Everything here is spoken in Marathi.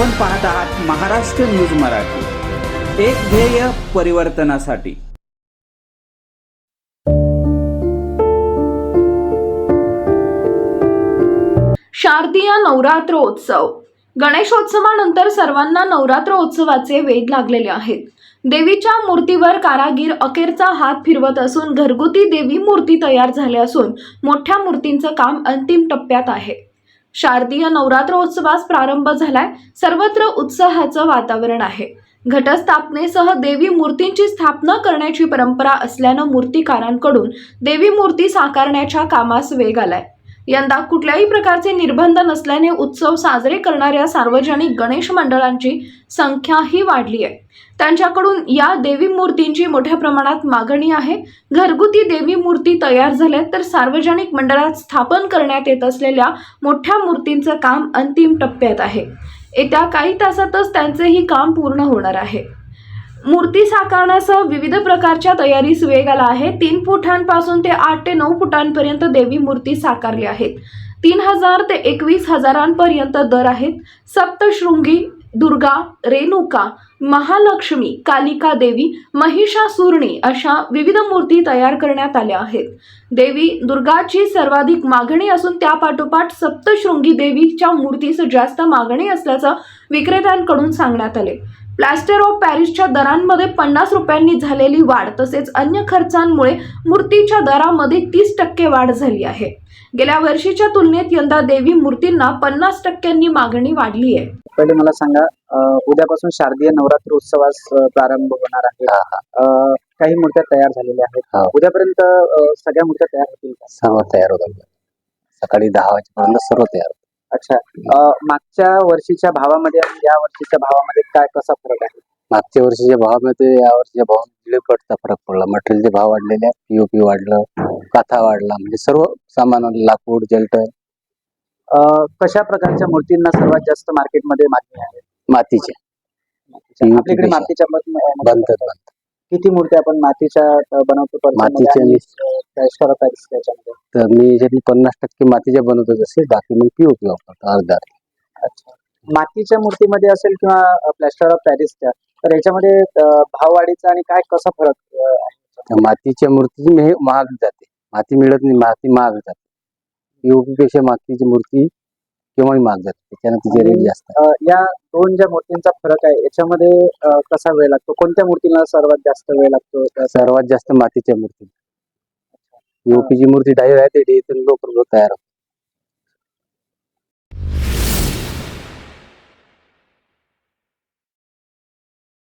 आपण पाहत आहात महाराष्ट्र न्यूज मराठी. एक ध्येय परिवर्तनासाठी. शारदीय नवरात्रोत्सव. गणेशोत्सवानंतर सर्वांना नवरात्र उत्सवाचे वेध लागलेले आहेत. देवीच्या मूर्तीवर कारागीर अखेरचा हात फिरवत असून घरगुती देवी मूर्ती तयार झाल्या असून मोठ्या मूर्तींचं काम अंतिम टप्प्यात आहे. शारदीय नवरात्रोत्सवास प्रारंभ झालाय. सर्वत्र उत्साहाचं वातावरण आहे. घटस्थापनेसह देवी मूर्तींची स्थापना करण्याची परंपरा असल्यानं मूर्तिकारांकडून देवी मूर्ती साकारण्याच्या कामास वेग आलाय. यंदा कुठल्याही प्रकारचे निर्बंध नसल्याने उत्सव साजरे करणाऱ्या सार्वजनिक गणेश मंडळांची संख्याही वाढली आहे. त्यांच्याकडून या देवी मूर्तींची मोठ्या प्रमाणात मागणी आहे. घरगुती देवी मूर्ती तयार झाल्या तर सार्वजनिक मंडळात स्थापन करण्यात येत असलेल्या मोठ्या मूर्तींचं काम अंतिम टप्प्यात आहे. येत्या काही तासातच त्यांचेही काम पूर्ण होणार आहे. मूर्ती साकारण्यासह विविध प्रकारच्या तयारीस वेग आला आहे तीन फुटांपासून ते आठ ते नऊ फुटांपर्यंत देवी मूर्ती साकारली आहेत. तीन हजार ते एकवीस हजारांपर्यंत दर आहेत. सप्तशृंगी दुर्गा रेणुका महालक्ष्मी कालिका देवी महिषासुरणी अशा विविध मूर्ती तयार करण्यात आल्या आहेत. देवी दुर्गाची सर्वाधिक मागणी असून त्यापाठोपाठ सप्तशृंगी देवीच्या मूर्तीस जास्त मागणी असल्याचं विक्रेत्यांकडून सांगण्यात आले. प्लॅस्टर ऑफ पॅरिसच्या दरांमध्ये पन्नास रुपयांनी झालेली वाढ तसेच अन्य खर्चांमुळे मूर्तीच्या दरामध्ये तीस टक्के वाढ झाली आहे. गेल्या वर्षीच्या तुलनेत यंदा देवी मूर्तींना पन्नास टक्क्यांनी मागणी वाढली आहे. पहिले मला सांगा उद्यापासून शारदीय नवरात्र उत्सवास प्रारंभ होणार आहे. काही मूर्त्या तयार झालेल्या. आहेत. उद्यापर्यंत सगळ्या मूर्त्या तयार होतील का? सर्व तयार होतात. सकाळी दहा वाजेपर्यंत सर्व तयार. अच्छा. मागच्या वर्षीच्या भावामध्ये आणि या वर्षीच्या भावामध्ये काय कसा फरक आहे? मागच्या वर्षीच्या भावामध्ये या वर्षीच्या भावामध्ये पटचा फरक पडला. मटेरियलचे भाव वाढलेले आहेत पीओपी वाढलं काथा वाढला म्हणजे सर्व सामान लाकूड जलटण कशा प्रकारच्या मूर्तींना सर्वात जास्त मार्केटमध्ये मागणी आहे? मातीचे आपल्याकडे. मातीच्या बनतात बनतात. किती मूर्त्या आपण मातीच्या बनवतो? पर्च्यामध्ये मातीच्या त्याच्यामध्ये? तर मी पन्नास टक्के मातीच्या बनवतो असेल बाकी मग पीओपी वापरतो अर्धा. अच्छा. मातीच्या मूर्तीमध्ये असेल किंवा प्लॅस्टर ऑफ पॅरिसच्या तर याच्यामध्ये भाववाढीचा आणि काय कसा फरक आहे मातीच्या मूर्तीची मे- महाग जाते. माती मिळत नाही माती महाग जाते. पीओपी पेक्षा मातीची मूर्ती केव्हाही महाग जाते. त्याच्यानं तिचे रेट जास्त या दोन ज्या मूर्तींचा फरक आहे याच्यामध्ये कसा वेळ लागतो? कोणत्या मूर्तीला सर्वात जास्त वेळ लागतो? सर्वात जास्त मातीच्या मूर्ती. पीओपीची मूर्ती डायवर आहे ते तयार होते.